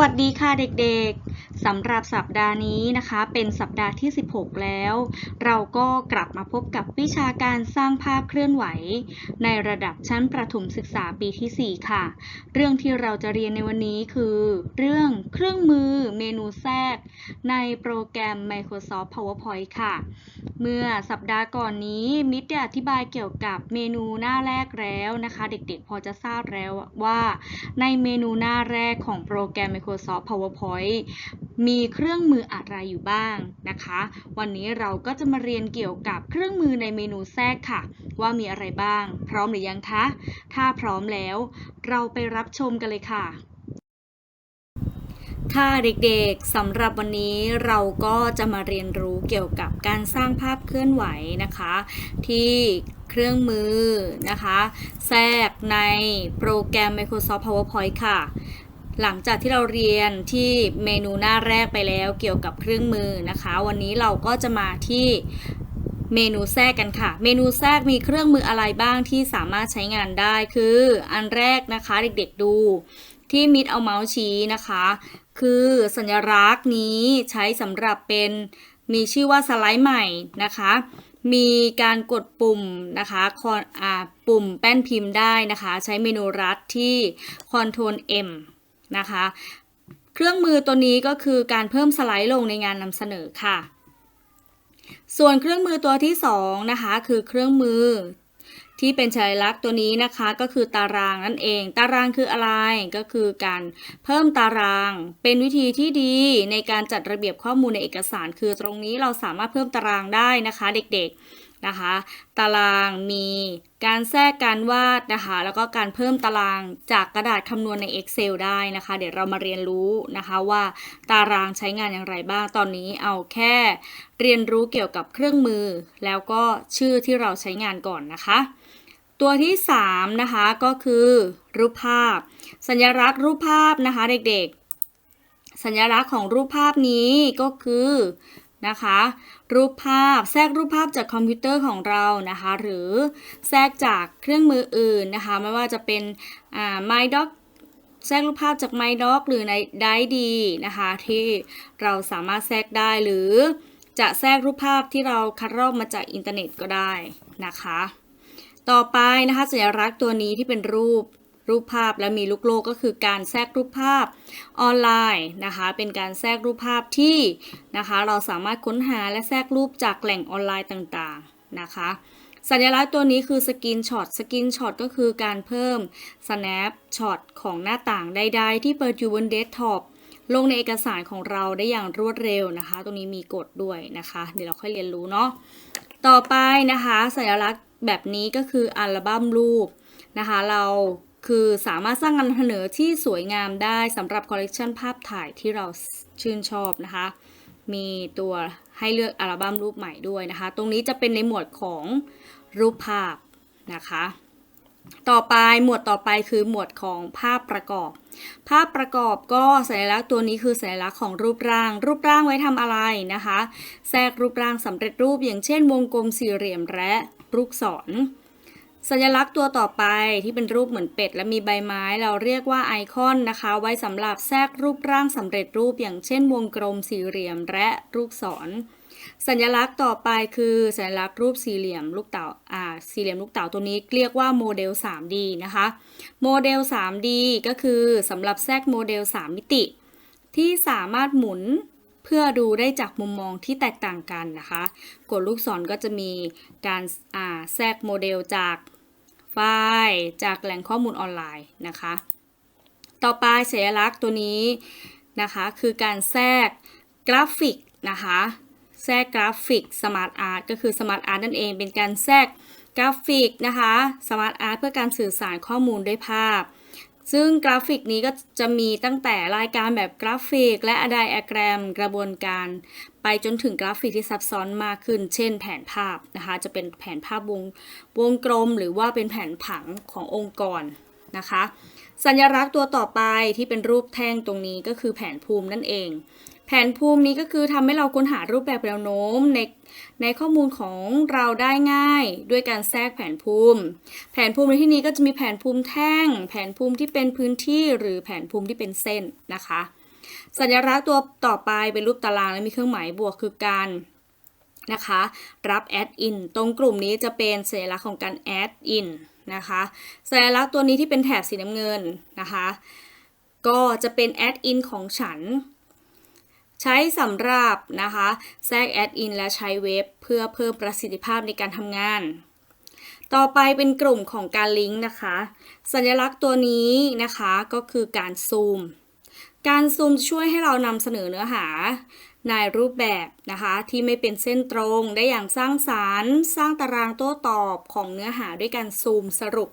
วัสดีค่ะเด็กๆ สำหรับสัปดาห์นี้นะคะ เป็นสัปดาห์ที่ 16 แล้ว เราก็กลับมาพบกับวิชาการสร้างภาพเคลื่อนไหว ในระดับชั้นประถมศึกษาปีที่ 4 ค่ะ เรื่องที่เราจะเรียนในวันนี้คือ เรื่องเครื่องมือเมนูแทรก ในโปรแกรม Microsoft PowerPoint ค่ะ เมื่อสัปดาห์ก่อนนี้มิตรได้อธิบายเกี่ยวกับเมนูหน้าแรกแล้วนะคะ เด็กๆพอจะทราบแล้วว่าในเมนูหน้าแรกของโปรแกรม Microsoft PowerPoint มีเครื่องมืออะไรอยู่บ้างนะคะ วันนี้เราก็จะมาเรียนเกี่ยวกับเครื่องมือในเมนูแทรกค่ะ ว่ามีอะไรบ้าง พร้อมหรือยังคะ ถ้าพร้อมแล้ว เราไปรับชมกันเลยค่ะ ค่ะเด็กๆสำหรับวันนี้เราก็จะมาเรียนรู้เกี่ยวกับการสร้างภาพเคลื่อนไหวนะคะ ที่เครื่องมือนะคะ แทรกในโปรแกรม Microsoft PowerPoint ค่ะ หลังจากที่เราเรียนที่เมนูหน้าแรกไปแล้วเกี่ยวกับเครื่องมือนะคะ วันนี้เราก็จะมาที่เมนูแทรกกันค่ะ เมนูแทรกมีเครื่องมืออะไรบ้างที่สามารถใช้งานได้คืออันแรกนะคะเด็กๆดูที่มิดเอาเมาส์ชี้นะคะ คือสัญลักษณ์นี้ใช้สำหรับเป็นมีชื่อว่าสไลด์ใหม่นะคะ มีการกดปุ่มนะคะคอนอ่าปุ่มแป้นพิมพ์ได้นะคะ ใช้เมนูรัดที่ Ctrl M นะคะ เครื่องมือตัวนี้ก็คือการเพิ่มสไลด์ลงในงานนำเสนอค่ะ ส่วนเครื่องมือตัวที่2นะคะคือเครื่องมือ ที่เป็นสัญลักษณ์ตัวนี้นะคะก็คือตารางนั่นเอง ตารางคืออะไรก็คือการเพิ่มตารางเป็นวิธีที่ดีในการจัดระเบียบข้อมูลในเอกสาร คือตรงนี้เราสามารถเพิ่มตารางได้นะคะ เด็กๆ นะคะ ตารางมีการแทรกการวาดนะคะ แล้วก็การเพิ่มตารางจากกระดาษคำนวณใน Excel ได้นะคะ เดี๋ยวเรามาเรียนรู้นะคะว่าตารางใช้งานอย่างไรบ้าง ตอนนี้เอาแค่เรียนรู้เกี่ยวกับเครื่องมือ แล้วก็ชื่อที่เราใช้งานก่อนนะคะ ตัวที่ 3 นะคะก็คือรูปภาพ สัญลักษณ์รูปภาพนะคะเด็กๆ สัญลักษณ์ของรูปภาพนี้ก็คือ นะคะ รูปภาพแทรกรูปภาพจากคอมพิวเตอร์ของเรานะคะ หรือแทรกจากเครื่องมืออื่นนะคะ ไม่ว่าจะเป็นอ่า MyDoc แทรกรูปภาพจาก MyDoc หรือในได้ดีนะคะ ที่เราสามารถแทรกได้หรือจะแทรกรูปภาพที่เราคัดลอกมาจากอินเทอร์เน็ตก็ได้นะคะ ต่อไปนะคะสัญลักษณ์ตัวนี้ที่เป็นรูป รูปภาพและมีลูกโลกก็คือการแทรกรูปภาพออนไลน์นะคะ เป็นการแทรกรูปภาพที่นะคะ เราสามารถค้นหาและแทรกรูปจากแหล่งออนไลน์ต่างๆนะคะ สัญลักษณ์ตัวนี้คือสกินช็อตสกินช็อตก็คือการเพิ่ม snap ช็อตของหน้าต่างใด ๆ ที่เปิดอยู่บนเดสก์ท็อปลงในเอกสารของเราได้อย่างรวดเร็วนะคะ ตรงนี้มีกฎด้วยนะคะ เดี๋ยวเราค่อยเรียนรู้เนาะ ต่อไปนะคะ สัญลักษณ์แบบนี้ก็คืออัลบั้มรูปนะคะ เรา คือสามารถสร้างงานเสนอที่สวยงามได้สำหรับคอลเลกชันภาพถ่ายที่เราชื่นชอบนะคะ มีตัวให้เลือกอัลบั้มรูปใหม่ด้วยนะคะ ตรงนี้จะเป็นในหมวดของรูปภาพนะคะ ต่อไปหมวดต่อไปคือหมวดของภาพประกอบ ภาพประกอบก็สัญลักษณ์ตัวนี้คือสัญลักษณ์ของรูปร่าง รูปร่างไว้ทำอะไรนะคะ แทรกรูปร่างสำเร็จรูปอย่างเช่น วงกลมสี่เหลี่ยมและลูกศร สัญลักษณ์ตัวต่อไปที่เป็นรูปเหมือนเป็ด และมีใบไม้เราเรียกว่าไอคอนนะคะ ไว้สำหรับแทรกรูปร่างสำเร็จรูปอย่างเช่นวงกลมสี่เหลี่ยมและลูกศร สัญลักษณ์ต่อไปคือสัญลักษณ์รูปสี่เหลี่ยมลูกเต๋าอ่าสี่เหลี่ยมลูกเต๋าตัวนี้เรียกว่าโมเดล 3D นะคะโมเดล 3D ก็คือสำหรับแทรกโมเดล 3 มิติ ที่สามารถหมุน เพื่อดูได้จากมุมมองที่แตกต่างกันนะคะ กดลูกศรก็จะมีการอ่าแทรกโมเดลจากไฟล์จากแหล่งข้อมูลออนไลน์นะคะ ต่อไปสัญลักษณ์ตัวนี้นะคะคือการแทรกกราฟิกนะคะแทรกกราฟิกสมาร์ทอาร์ตก็คือสมาร์ทอาร์ตนั่นเองเป็นการแทรกกราฟิกนะคะสมาร์ทอาร์ตเพื่อการสื่อสารข้อมูลด้วยภาพ ซึ่งกราฟิกนี้ก็จะมีตั้งแต่รายการแบบกราฟิก และอไดอะแกรมกระบวนการ ไปจนถึงกราฟิกที่ซับซ้อนมากขึ้น เช่น แผนภาพนะคะจะเป็นแผนภาพวงวงกลม หรือว่าเป็นแผนผังขององค์กรนะคะ สัญลักษณ์ตัวต่อไปที่เป็นรูปแท่งตรงนี้ก็คือแผนภูมินั่นเอง แผนภูมินี้ก็คือทำให้เราค้นหารูปแบบแนวโน้มในในข้อมูลของเราได้ง่าย ด้วยการแทรกแผนภูมิ แผนภูมิในที่นี้ก็จะมีแผนภูมิแท่ง แผนภูมิที่เป็นพื้นที่หรือแผนภูมิที่เป็นเส้นนะคะ สัญลักษณ์ตัวต่อไปเป็นรูปตารางและมีเครื่องหมายบวกคือการนะคะรับ add in ตรงกลุ่มนี้จะเป็นสัญลักษณ์ของการ add in นนะคะสัญลักษณ์ตัวนี้ที่เป็นแถบสีน้ำเงินนะคะ ก็จะเป็น add in ของฉัน ใช้สำหรับนะคะแทรก add in และใช้เว็บ เพื่อเพิ่มประสิทธิภาพในการทำงาน ต่อไปเป็นกลุ่มของการลิงก์นะคะ สัญลักษณ์ตัวนี้นะคะก็คือการซูม การซูมช่วยให้เรานำเสนอเนื้อหาในรูปแบบนะคะที่ไม่เป็นเส้นตรงได้อย่างสร้างสารรค์ สร้างตารางโต้ตอบของเนื้อหาด้วยการซูมสรุป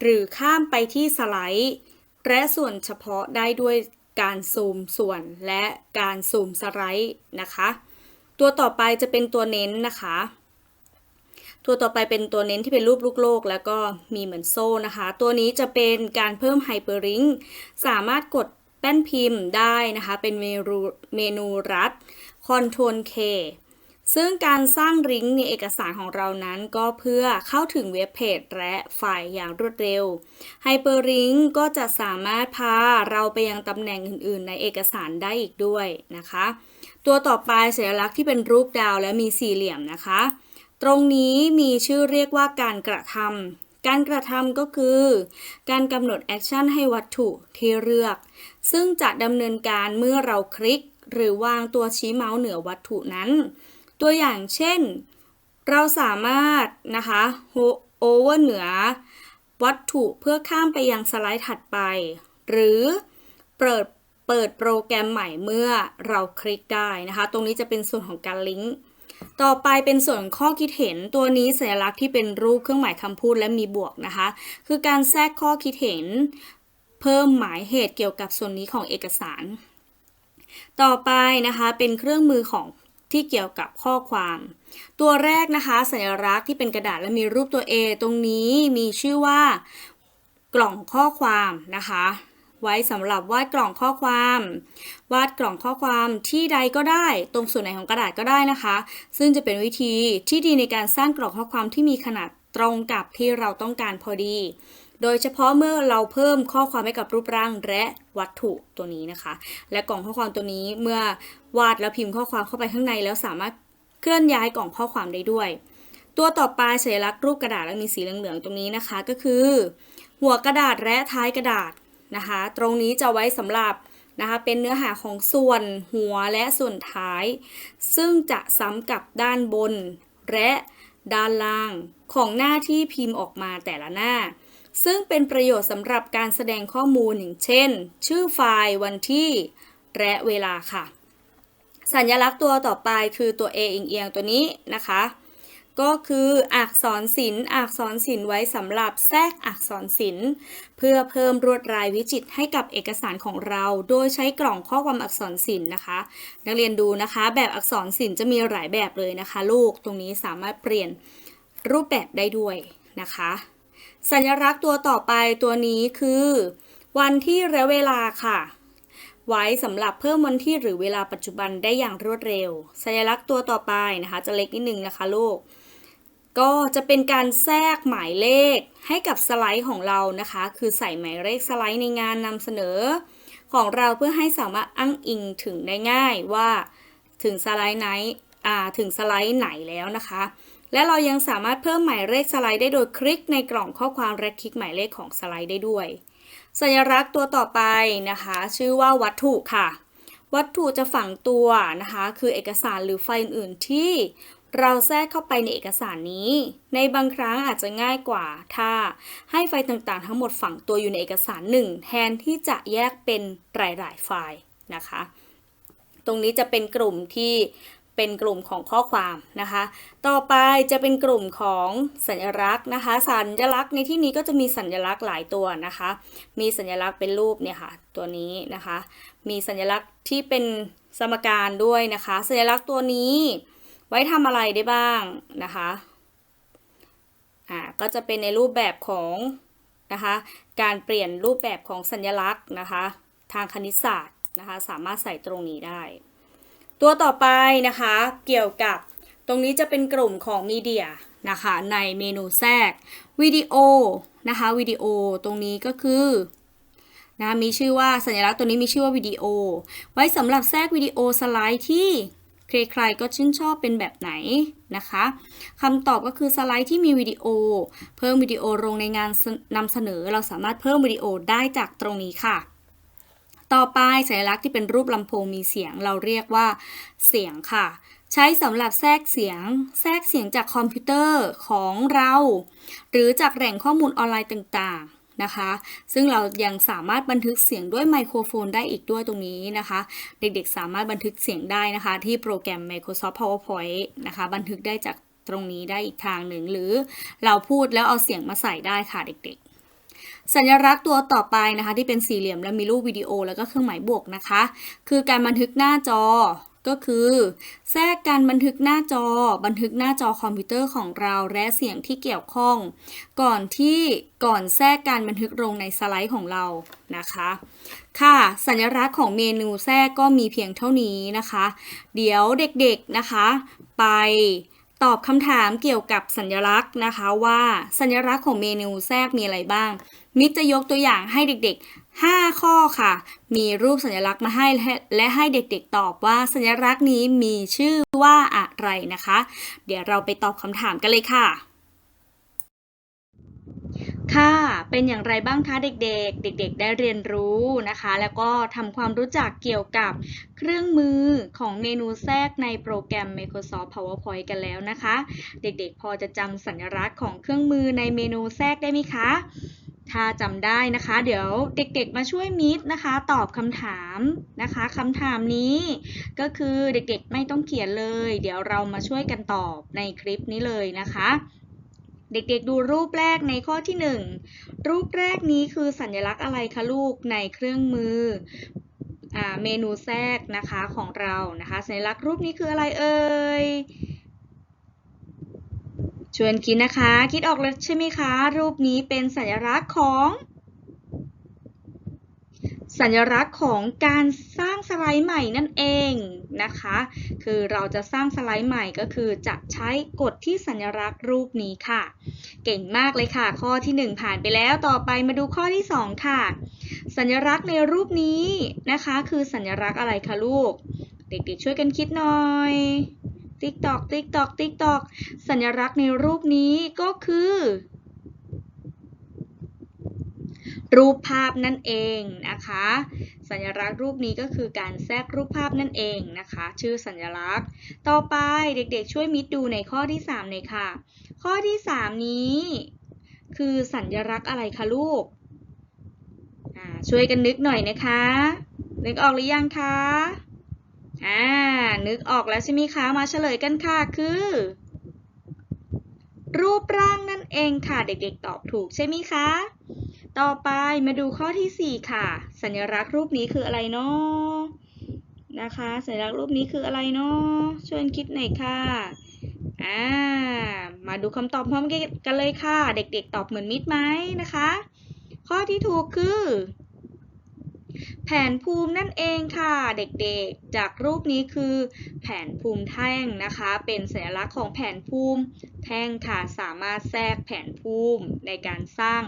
หรือข้ามไปที่สไลด์ และส่วนเฉพาะได้ด้วย การซูมส่วนและการซูมสไลด์นะคะ ตัวต่อไปจะเป็นตัวเน้นนะคะ ตัวต่อไปเป็นตัวเน้นที่เป็นรูปลูกโลก แล้วก็มีเหมือนโซ่นะคะ ตัวนี้จะเป็นการเพิ่มไฮเปอร์ลิงก์สามารถกดแป้นพิมพ์ได้นะคะ เป็นเมนูเมนูรัด Ctrl K ซึ่งการสร้างลิงก์ในเอกสารของเรานั้นก็เพื่อเข้าถึงเว็บเพจและไฟล์อย่างรวดเร็วไฮเปอร์ลิงก์ก็จะสามารถพาเราไปยังตำแหน่งอื่น ๆ ในเอกสารได้อีกด้วยนะคะ ตัวต่อไปสัญลักษณ์ที่เป็นรูปดาวและมีสี่เหลี่ยมนะคะ ตรงนี้มีชื่อเรียกว่าการกระทำการกระทำก็คือ การกำหนดแอคชั่นให้วัตถุที่เลือก ซึ่งจะดำเนินการเมื่อเราคลิก หรือวางตัวชี้เมาส์เหนือวัตถุนั้น ตัวอย่างเช่น เราสามารถนะคะโอเวอร์เหนือ วัตถุเพื่อข้ามไปยังสไลด์ถัดไป หรือเปิดเปิดโปรแกรมใหม่เมื่อเราคลิกได้นะคะ ตรงนี้จะเป็นส่วนของการลิงก์ต่อไปเป็นส่วนข้อคิดเห็นตัวนี้สัญลักษณ์ที่เป็นรูปเครื่องหมายคำพูดและมีบวกนะคะ คือการแทรกข้อคิดเห็น เพิ่มหมายเหตุเกี่ยวกับส่วนนี้ของเอกสาร ต่อไปนะคะเป็นเครื่องมือของ ที่เกี่ยวกับข้อความ ตัวแรกนะคะ สัญลักษณ์ที่เป็นกระดาษและมีรูปตัว A ตรงนี้มีชื่อว่า กล่องข้อความนะคะไว้สำหรับวาดกล่องข้อความ วาดกล่องข้อความที่ใดก็ได้ ตรงส่วนไหนของกระดาษก็ได้นะคะ ซึ่งจะเป็นวิธีที่ดีในการสร้างกล่องข้อความที่มีขนาดตรงกับที่เราต้องการพอดี โดยเฉพาะเมื่อเราเพิ่มข้อความให้กับรูปร่างและวัตถุตัวนี้นะคะ และกล่องข้อความตัวนี้เมื่อวาดแล้วพิมพ์ข้อความเข้าไปข้างใน แล้วสามารถเคลื่อนย้ายกล่องข้อความได้ด้วย ตัวต่อไปสัญลักษณ์รูปกระดาษและมีสีเหลืองๆตรงนี้นะคะก็คือ หัวกระดาษและท้ายกระดาษนะคะ ตรงนี้จะไว้สำหรับนะคะเป็นเนื้อหาของส่วนหัวและส่วนท้าย ซึ่งจะซ้ำกับด้านบนและด้านล่างของหน้าที่พิมพ์ออกมาแต่ละหน้า ซึ่งเป็นประโยชน์สำหรับการแสดงข้อมูลอย่างเช่น ชื่อไฟล์วันที่ และเวลาค่ะ สัญลักษณ์ตัวต่อไปคือตัว A เอียงๆตัวนี้นะคะ ก็คืออักษรศิลป์อักษรศิลป์ไว้สำหรับแทรกอักษรศิลป์เพื่อเพิ่มรวดลายวิจิตรให้กับเอกสารของเรา โดยใช้กล่องข้อความอักษรศิลป์นะคะ นักเรียนดูนะคะ แบบอักษรศิลป์จะมีหลายแบบเลยนะคะ ลูกตรงนี้สามารถเปลี่ยนรูปแบบได้ด้วยนะคะ สัญลักษณ์ตัวต่อไปตัวนี้คือ วันที่และเวลาค่ะ ไว้สำหรับเพิ่มวันที่หรือเวลาปัจจุบันได้อย่างรวดเร็ว สัญลักษณ์ตัวต่อไปนะคะ จะเล็กนิดนึงนะคะลูกก็จะเป็นการแทรกหมายเลขให้กับสไลด์ของเรานะคะ คือใส่หมายเลขสไลด์ในงานนำเสนอ ของเราเพื่อให้สามารถอ้างอิงถึงได้ง่ายว่าถึงสไลด์ไหนถึงสไลด์ไหนแล้วนะคะ และเรายังสามารถเพิ่มหมายเลขสไลด์ได้โดยคลิกในกล่องข้อความและคลิกหมายเลขของสไลด์ได้ด้วย สัญลักษณ์ตัวต่อไปนะคะ ชื่อว่าวัตถุค่ะ วัตถุจะฝังตัวนะคะ คือเอกสารหรือไฟล์อื่นๆที่เราแทรกเข้าไปในเอกสารนี้ ในบางครั้งอาจจะง่ายกว่า ถ้าให้ไฟล์ต่างๆ ทั้งหมดฝังตัวอยู่ในเอกสารหนึ่งแทนที่จะแยกเป็นหลายๆไฟล์นะคะ ตรงนี้จะเป็นกลุ่มที่ เป็นกลุ่มของข้อความนะคะ ต่อไปจะเป็นกลุ่มของสัญลักษณ์นะคะ สัญลักษณ์ในที่นี้ก็จะมีสัญลักษณ์หลายตัวนะคะ มีสัญลักษณ์เป็นรูปเนี่ยค่ะตัวนี้นะคะ มีสัญลักษณ์ที่เป็นสมการด้วยนะคะ สัญลักษณ์ตัวนี้ ไว้ทำอะไรได้บ้างนะคะอ่าก็จะเป็นในรูปแบบของนะคะการเปลี่ยนรูปแบบของสัญลักษณ์นะคะ ทางคณิตศาสตร์นะคะ สามารถใส่ตรงนี้ได้ ตัวต่อไปนะคะเกี่ยวกับตรงนี้จะเป็นกลุ่มของมีเดียนะคะในเมนูแทรกวิดีโอนะคะวิดีโอตรงนี้ก็คือนะมีชื่อว่าสัญลักษณ์ตัวนี้มีชื่อว่าวิดีโอ ไว้สำหรับแทรกวิดีโอสไลด์ที่ใครๆก็ชื่นชอบเป็นแบบไหนนะคะคำตอบก็คือสไลด์ที่มีวิดีโอ เพิ่มวิดีโอลงในงานนำเสนอเราสามารถเพิ่มวิดีโอได้จากตรงนี้ค่ะ ต่อไปสัญลักษณ์ที่เป็นรูปลำโพงมีเสียงเราเรียกว่า เสียงค่ะ ใช้สำหรับแทรกเสียง แทรกเสียงจากคอมพิวเตอร์ของเรา หรือจากแหล่งข้อมูลออนไลน์ต่างๆนะคะ ซึ่งเรายังสามารถบันทึกเสียงด้วยไมโครโฟนได้อีกด้วยตรงนี้นะคะ เด็กๆสามารถบันทึกเสียงได้นะคะ ที่โปรแกรม Microsoft PowerPoint นะคะ บันทึกได้จากตรงนี้ได้อีกทางหนึ่งหรือเราพูดแล้วเอาเสียงมาใส่ได้ค่ะเด็กๆ สัญลักษณ์ตัวต่อไปนะคะ ที่เป็นสี่เหลี่ยมและมีรูปวิดีโอแล้วก็เครื่องหมายบวกนะคะ คือการบันทึกหน้าจอก็คือ แทรกการบันทึกหน้าจอ บันทึกหน้าจอคอมพิวเตอร์ของเราและเสียงที่เกี่ยวข้อง ก่อนที่ก่อนแทรกการบันทึกลงในสไลด์ของเรานะคะ ค่ะ สัญลักษณ์ของเมนูแทรกก็มีเพียงเท่านี้นะคะ เดี๋ยวเด็กๆนะคะ ไป ตอบคำถามเกี่ยวกับสัญลักษณ์นะคะว่าสัญลักษณ์ของเมนูแทรกมีอะไรบ้าง มิตรจะยกตัวอย่างให้เด็กๆ 5 ข้อค่ะ มีรูปสัญลักษณ์มาให้และให้เด็กๆ ตอบว่าสัญลักษณ์นี้มีชื่อว่าอะไรนะคะ เดี๋ยวเราไปตอบคำถามกันเลยค่ะ ค่ะ เป็นอย่างไรบ้างคะเด็กๆ เด็ก ๆ ได้เรียนรู้นะคะ แล้วก็ทำความรู้จักเกี่ยวกับเครื่องมือของเมนูแทรกในโปรแกรม Microsoft PowerPoint กันแล้วนะคะ เด็กๆ พอจะจำสัญลักษณ์ของเครื่องมือในเมนูแทรกได้ไหมคะถ้าจำได้นะคะ เดี๋ยวเด็กๆมาช่วยมิดนะคะ ตอบคำถามนะคะคำถามนี้ ก็คือเด็กๆไม่ต้องเขียนเลย เดี๋ยวเรามาช่วยกันตอบในคลิปนี้เลยนะคะ เด็กๆดูรูปแรกในข้อที่ 1 รูปแรกนี้คือสัญลักษณ์อะไรคะลูกในเครื่องมืออเมนูแทรกนะคะของเรานะคะ สัญลักษณ์รูปนี้คืออะไรเอ่ยชวนคิดนะคะ คิดออกแล้วใช่ไหมคะ รูปนี้เป็นสัญลักษณ์ของ สัญลักษณ์ของการสร้างสไลด์ใหม่นั่นเองนะคะ คือเราจะสร้างสไลด์ใหม่ก็คือจะใช้กดที่สัญลักษณ์รูปนี้ค่ะ เก่งมากเลยค่ะ ข้อที่ 1 ผ่านไปแล้วต่อไปมาดูข้อที่ 2 ค่ะ สัญลักษณ์ในรูปนี้นะคะ คือสัญลักษณ์อะไรคะลูก เด็กๆช่วยกันคิดหน่อยติ๊กตอกติ๊กตอกติ๊กตอกสัญลักษณ์ในรูปนี้ก็คือ รูปภาพนั่นเองนะคะ สัญลักษณ์รูปนี้ก็คือการแทรกรูปภาพนั่นเองนะคะ ชื่อสัญลักษณ์ ต่อไปเด็กๆ ช่วยมิดดูในข้อที่3เลยค่ะ ข้อที่ 3 นี้ คือสัญลักษณ์อะไรคะลูกช่วยกันนึกหน่อยนะคะ นึกออกหรือยังคะอ่านึกออกแล้วใช่ไหมคะมาเฉลยกันค่ะคือรูปร่างนั่นเองค่ะเด็กๆตอบถูกใช่ไหมคะ ต่อไปมาดูข้อที่ 4 ค่ะ สัญลักษณ์รูปนี้คืออะไรเนาะนะคะ สัญลักษณ์รูปนี้คืออะไรเนาะชวนคิดหน่อยค่ะอ่ามาดูคำตอบพร้อมกันเลยค่ะ เด็กๆตอบเหมือนมิดไหมนะคะ ข้อที่ถูกคือ แผนภูมินั่นเองค่ะเด็กๆ จากรูปนี้คือ แผนภูมิแท่งนะคะ เป็นสัญลักษณ์ของแผนภูมิ แท่งค่ะสามารถแทรกแผนภูมิในการสร้าง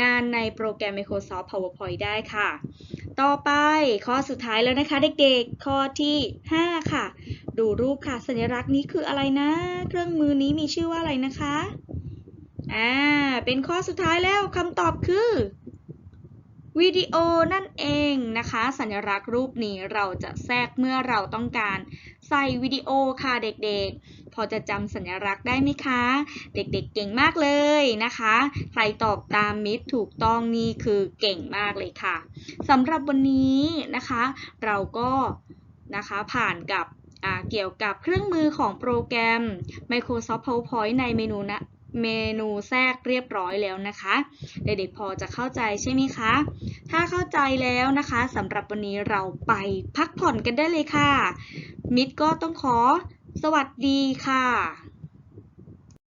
งานในโปรแกรม Microsoft PowerPoint ได้ค่ะ ต่อไปข้อสุดท้ายแล้วนะคะเด็กๆ ข้อที่ 5 ค่ะ ดูรูปค่ะสัญลักษณ์นี้คืออะไรนะ เครื่องมือนี้มีชื่อว่าอะไรนะคะอ่าเป็นข้อสุดท้ายแล้วคำตอบคือ วิดีโอนั่นเองนะคะ สัญลักษณ์รูปนี้เราจะแทรกเมื่อเราต้องการใส่วิดีโอค่ะเด็กๆ พอจะจำสัญลักษณ์ได้ไหมคะ เด็กๆเก่งมากเลยนะคะ ใครตอบตามมิตรถูกต้องนี่คือเก่งมากเลยค่ะสำหรับวันนี้นะคะ เราก็นะคะผ่านกับเกี่ยวกับเครื่องมือของโปรแกรม Microsoft PowerPoint ในเมนูนะ เมนูแทรกเรียบร้อยแล้วนะคะ เด็กๆพอจะเข้าใจใช่ไหมคะ ถ้าเข้าใจแล้วนะคะสำหรับวันนี้เราไปพักผ่อนกันได้เลยค่ะ มิดก็ต้องขอสวัสดีค่ะ